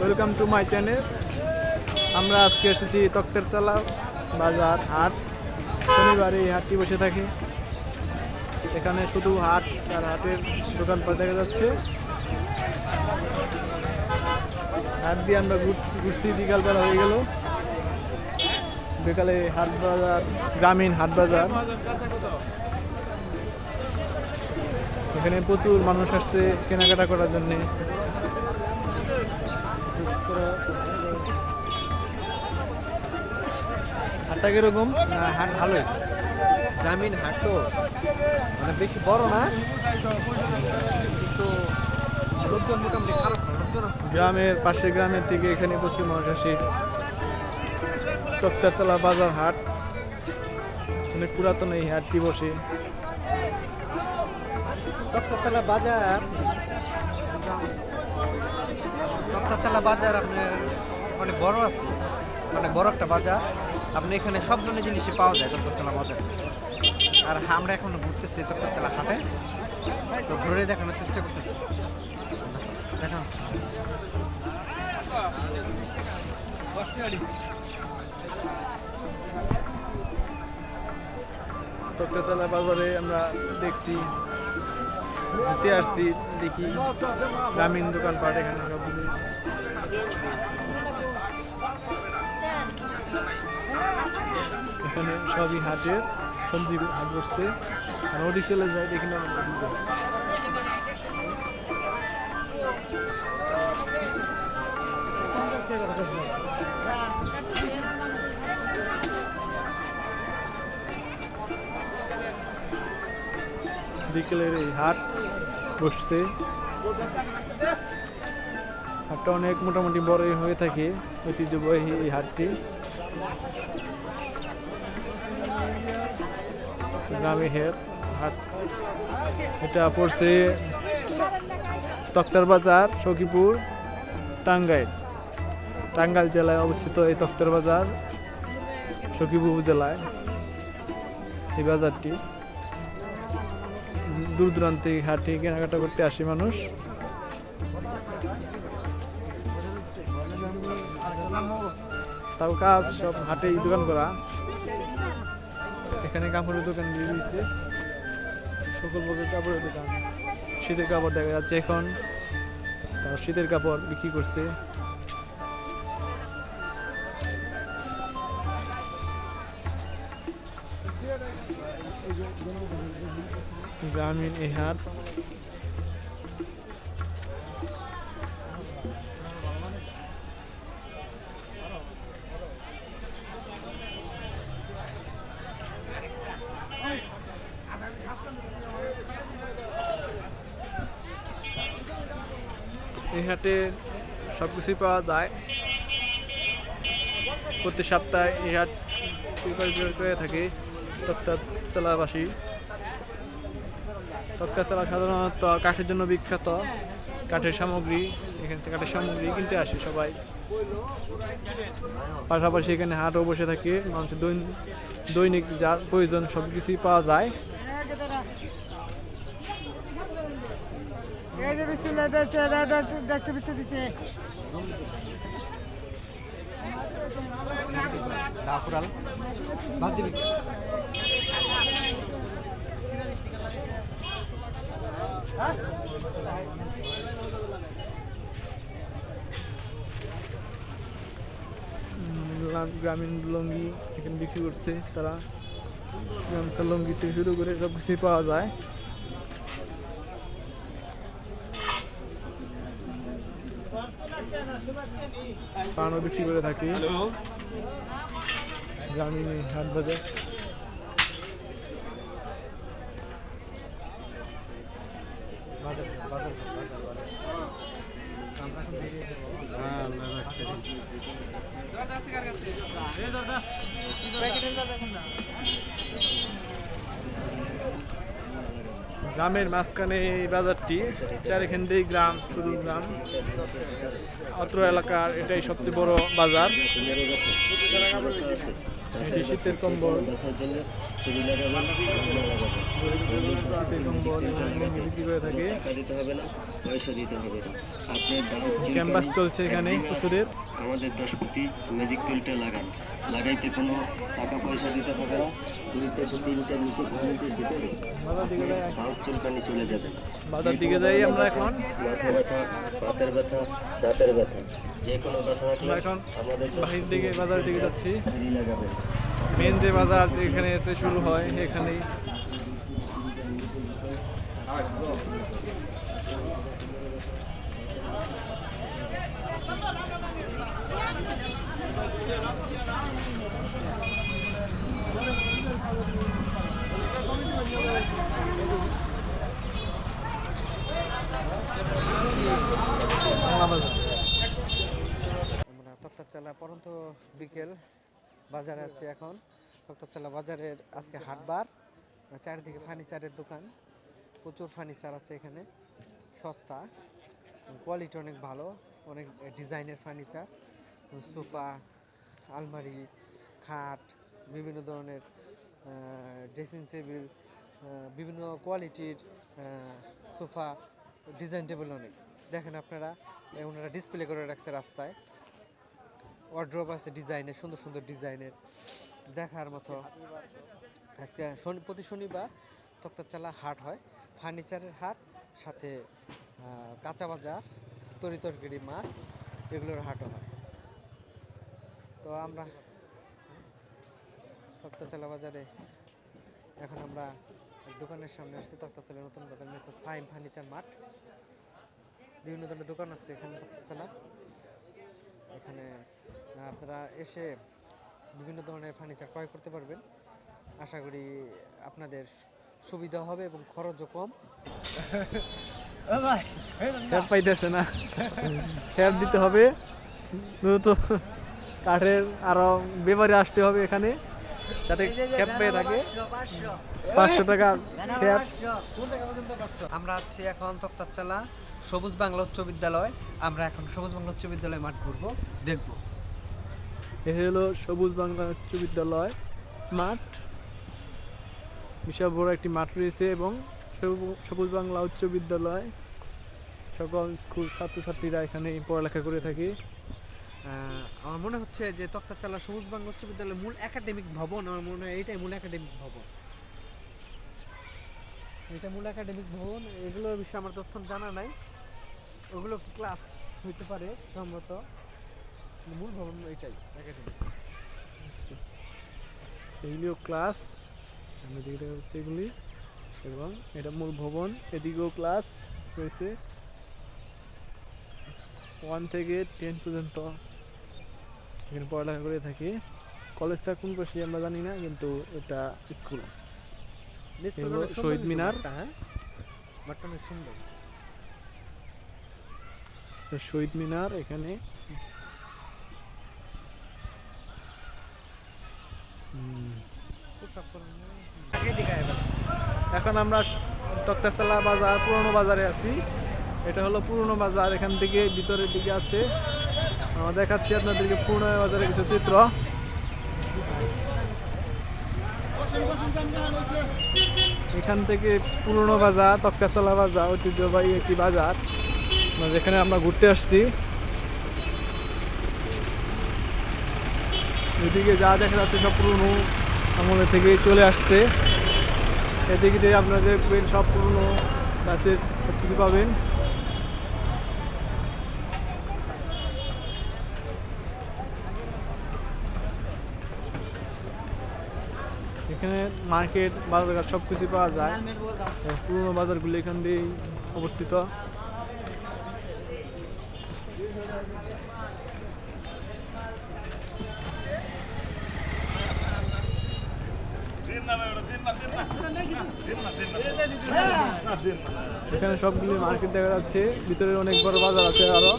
Welcome to my channel আমরা আজকে এসেছি তক্তের চালা বাজার হাট। শনিবার এই হাটটি বসে থাকে। এখানে শুধু হাট আর হাটের দোকানপাট দেখা যাচ্ছে। হাট দিয়ে আমরা ঘুর- ঘুরছি, বিকালবেলা হয়ে গেল। বিকালে হাট বাজার, গ্রামীণ হাট বাজার। এখানে প্রচুর মানুষ আসছে কেনাকাটা করার জন্যে। হাটটা কীরকম? হাট ভালোই। গ্রামীণ হাট তো। মানে বেশি বড় না? কিন্তু লোকজন মোটামুটি খারাপ লোকজন গ্রামের পাশের গ্রামের থেকে এখানে প্রচুর মানুষ আসে। তক্তারতলা বাজার হাট। অনেক পুরাতন এই হাটটি বসে। তক্তাতলা বাজার। তক্তাতলা বাজার আপনার অনেক বড় আছে। অনেক বড় একটা বাজার। আপনি এখানে সব ধরনের জিনিসই পাওয়া যায় তক্তাতলা বাজার আর আমরা এখন ঘুরতেছি তক্তাতলা হাটে। তো ঘুরে দেখানোর চেষ্টা করতেছি। দেখান তক্তারতলা বাজারে আমরা দেখছি, ঘুরতে আসছি, দেখি। গ্রামীণ দোকানপাট এখানে সবগুলো এখানে সবই হাটের সবজি হাট বসছে আর চলে যায়, দেখি না। বিকেলের এই হাট বসছে। হাটটা অনেক মোটামুটি বড়ই হয়ে থাকে, ঐতিহ্যবাহী এই হাটটি। গ্রামে হের হাট এটা পড়ছে তক্তার বাজার, সখীপুর, টাঙ্গাইল। টাঙ্গাইল জেলায় অবস্থিত এই তক্তার বাজার, সখীপুর জেলায় এই বাজারটি দূর দূরান্ত হাটে কেনাকাটা করতে আসে মানুষ। তাও কাজ সব হাটে দোকান করা। এখানে কাপড়ের দোকান দিয়ে দিচ্ছে সকল প্রকার কাপড়ের দোকান। শীতের কাপড় দেখা যাচ্ছে এখন। তারা শীতের কাপড় বিক্রি করছে। গ্রামীণ এ হাট। কিছুই পাওয়া যায়। প্রতি সপ্তাহে এই হাট করে থাকে। তক্তাতলাবাসী তক্তাতলা সাধারণত কাঠের জন্য বিখ্যাত। কাঠের সামগ্রী, এখান থেকে কাঠের সামগ্রী কিনতে আসে সবাই। পাশাপাশি এখানে হাটও বসে থাকে। মানুষের দৈন- দৈনিক যা প্রয়োজন সব কিছুই পাওয়া যায়। দিচ্ছে দাদা দশটা বিশটা উম, গ্রামীণ লুঙ্গি এখানে বিক্রি করছে তারা। গামছা লুঙ্গি থেকে শুরু করে সব কিছুই পাওয়া যায়। পানও বিক্রি করে থাকি। গ্রামীণ হাট বাজার বাজার বাজার বাজার বাজার আমরা এখন বেরিয়ে যাব গ্রামের মাঝখানে এই বাজারটি চারিখান্ডি গ্রাম, শুধু গ্রাম। অত্র এলাকার এটাই সবচেয়ে বড় বাজার। এটি শীতের কম্বল। দিতে হবে না পয়সা দিতে হবে না। আপনার ক্যাম্পাস চলছে এখানে আমাদের দশপতি ম্যাজিক তেলটা লাগান। লাগাইতে কোনো টাকা পয়সা দিতে হবে না। দুইটা তো তিনটা নিচে ঘুমিয়ে বাজার চুলকানি চলে যাবে বাজার দিকে যাই আমরা এখন। মাথা ব্যথা হাতের ব্যথা দাঁতের ব্যথা যে কোনো ব্যথা থাকলে এখন আমাদের বাহির দিকে বাজারের দিকে যাচ্ছি। মেন যে বাজার যেখানে এতে শুরু হয় এখানেই বাংলা বাজার আমরা তক্তারচালা পরন্ত বিকেল, বাজারে আছি এখন। তক্তারচালা বাজারের আজকে হাটবার। চারিদিকে ফার্নিচারের দোকান। প্রচুর ফার্নিচার আছে এখানে। সস্তা। কোয়ালিটি অনেক ভালো। অনেক ডিজাইনের ফার্নিচার। সোফা, আলমারি, খাট, বিভিন্ন ধরনের ড্রেসিং টেবিল বিভিন্ন কোয়ালিটির সোফা, ডিজাইন টেবিল অনেক। দেখেন আপনারা ওনারা ডিসপ্লে করে রাখছে রাস্তায়। ওয়ার্ড্রপ আছে ডিজাইনের, সুন্দর সুন্দর ডিজাইনের, দেখার মতো। আজকে শনি, প্রতি শনিবার তক্তারচালা হাট হয়, ফার্নিচারের হাট, সাথে কাঁচা বাজার, তরি তরকারি, মাছ, এগুলোর হাটও হয়। তো আমরা তক্তারচালা বাজারে এখন আমরা দোকানের সামনে আসছি তক্তারচালা নতুন বাজার মেসেজ ফাইন ফার্নিচার মাঠ। বিভিন্ন ধরনের দোকান আছে এখানে তক্তারচালা। এখানে আপনারা এসে বিভিন্ন ধরনের ফার্নিচার ক্রয় করতে পারবেন। আশা করি আপনাদের সুবিধা হবে এবং খরচও কম। ট্যাপ পাইতেছে না। ট্যাপ দিতে হবে। দ্রুত কাঠের আরও ব্যাপারে আসতে হবে এখানে। যাতে পেয়ে থাকে। পাঁচশো টাকা আমরা আছি এখন তক্তারচালা সবুজ বাংলা উচ্চ বিদ্যালয়। আমরা এখন সবুজ বাংলা উচ্চ বিদ্যালয় মাঠ ঘুরবো দেখব। এ হলো সবুজ বাংলা উচ্চ বিদ্যালয় মাঠ। বিশাল বড় একটি মাঠ রয়েছে এবং সবু- সবুজ বাংলা উচ্চ বিদ্যালয়। সকল স্কুল ছাত্রছাত্রীরা এখানে পড়ালেখা করে থাকে। আমার মনে হচ্ছে যে তক্তারচালা সবুজ বাংলা উচ্চ বিদ্যালয়ের মূল একাডেমিক ভবন আমার মনে হয় এইটাই মূল একাডেমিক ভবন। এটা মূল একাডেমিক ভবন, এগুলোর বিষয়ে আমার তথ্য জানা নাই। ওগুলো কি ক্লাস হইতে পারে সম্ভবত? মূল ভবন এটাই, একাডেমিক। এইগুলিও ক্লাস সামনের দিকে দেখা যাচ্ছে এগুলি, এবং এটা মূল ভবন, এদিকেও ক্লাস রয়েছে। ওয়ান থেকে টেন পর্যন্ত। এখানে পড়ালেখা করে থাকি। কলেজটা কোন পাশে আমরা জানি না, কিন্তু এটা স্কুল শহীদ মিনার। শহীদ মিনার এখানে। এখন আমরা তক্তাশালা বাজার পুরনো বাজারে আছি। এটা হলো পুরনো বাজার এখান থেকে ভিতরের দিকে আছে। আমরা দেখাচ্ছি আপনাদেরকে পুরনো বাজারের কিছু চিত্র। এখান থেকে পুরনো বাজার তক্তাশালা বাজার, ঐতিহ্যবাহী একটি বাজার। যেখানে আমরা ঘুরতে আসছি। এদিকে যা দেখা যাচ্ছে সব পুরনো আমলে থেকে চলে আসছে। এদিকে দেখবেন সব পুরনো গাছের সব কিছু পাবেন। এখানে মার্কেট বাজারঘাট সব কিছু পাওয়া যায়। পুরনো বাজারগুলো এখান দিয়েই অবস্থিত। এখানে সবগুলি মার্কেট দেখা যাচ্ছে। ভিতরে অনেক বড় বাজার আছে আরও।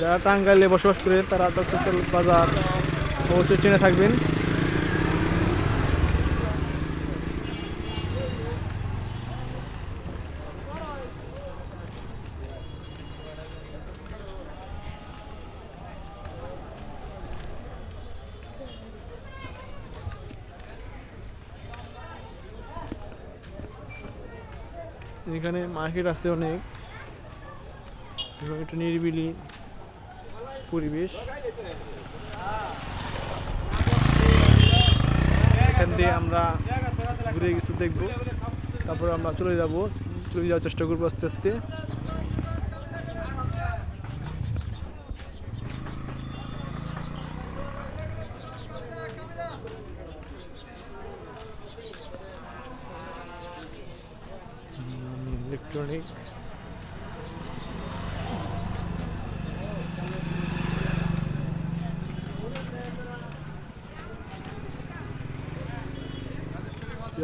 যারা টাঙ্গাইলে বসবাস করে, তারা বাজার। অবশ্যই ট্রেনে থাকবেন। এখানে মার্কেট আছে অনেক। একটু নিরিবিলি পরিবেশ। এখান দিয়ে আমরা ঘুরে কিছু দেখব। তারপরে আমরা চলে যাব। চলে যাওয়ার চেষ্টা করব আস্তে আস্তে।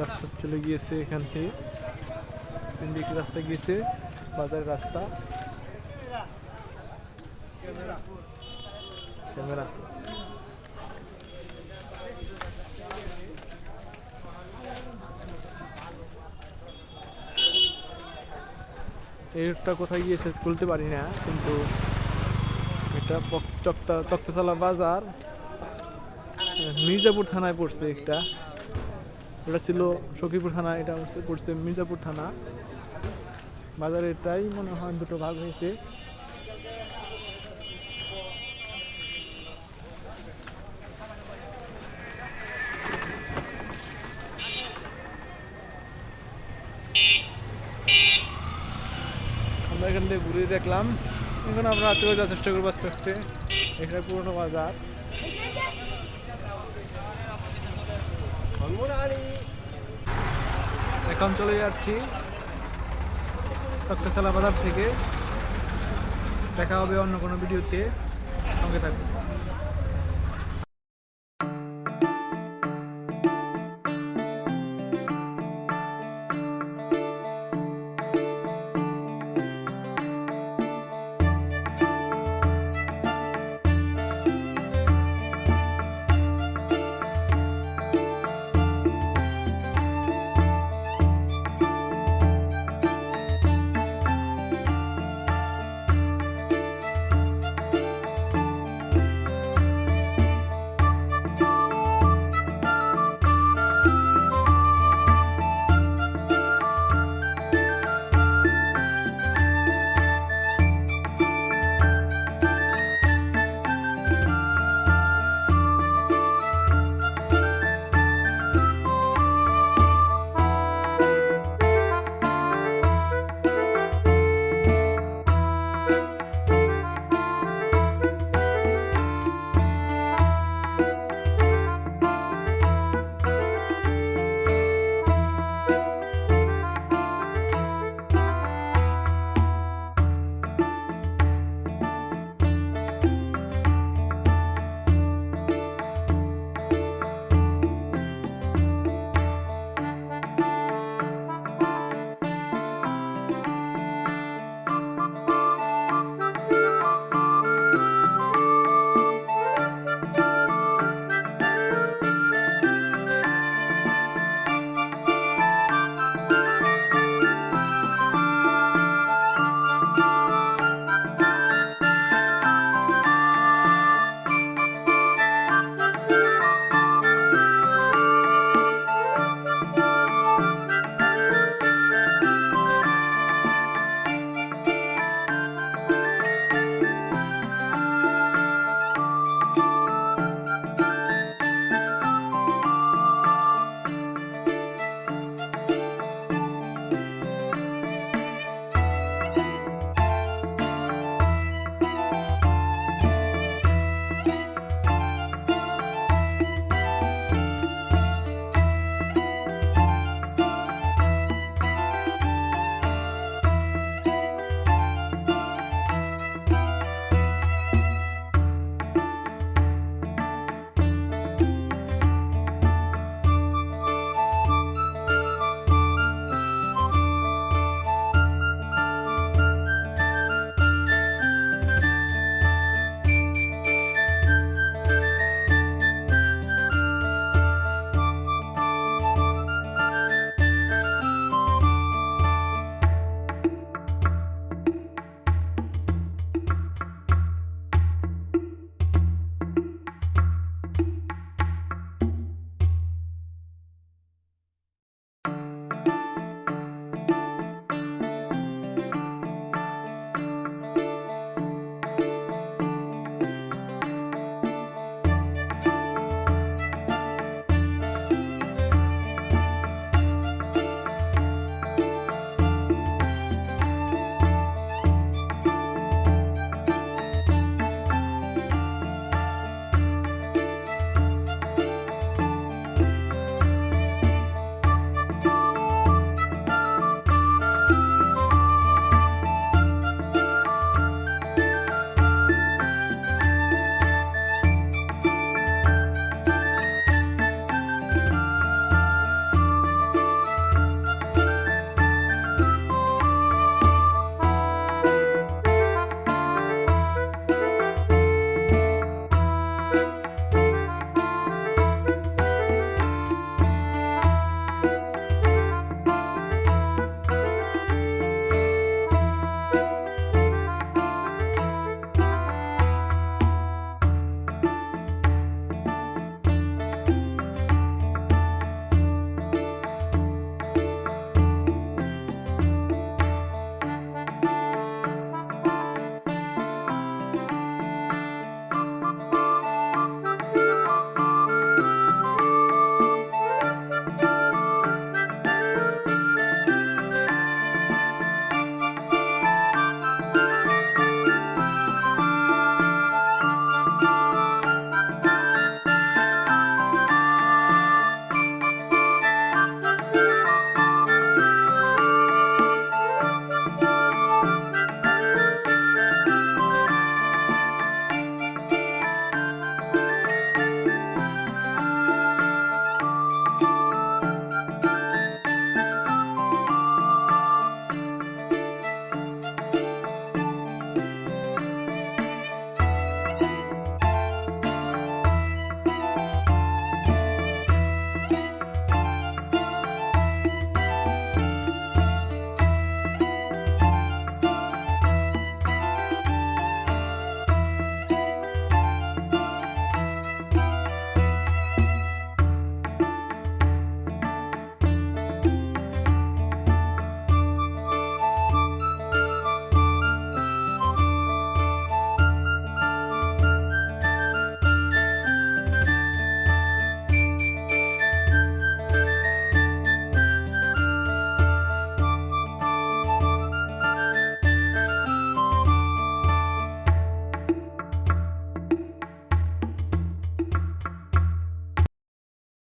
রাস্তা চলে গিয়েছে এখান থেকে। দিকে রাস্তা গিয়েছে বাজারের রাস্তা। ক্যামেরা। রোডটা কোথায় গিয়েছে বলতে পারি না, কিন্তু এটা চক্তা বাজার, মির্জাপুর থানায় পড়ছে একটা। ওটা ছিল সখীপুর থানা, এটা হচ্ছে পড়ছে মির্জাপুর থানা। বাজারে এটাই মনে হয় দুটো ভাগ হয়েছে। আমরা এখান থেকে ঘুরে দেখলাম। এখন আমরা চলে যাওয়ার চেষ্টা করব আস্তে আস্তে। এখানে পুরোনো বাজার। এখন চলে যাচ্ছি তক্তশালা বাজার থেকে। দেখা হবে অন্য কোনো ভিডিওতে। সঙ্গে থাকুন।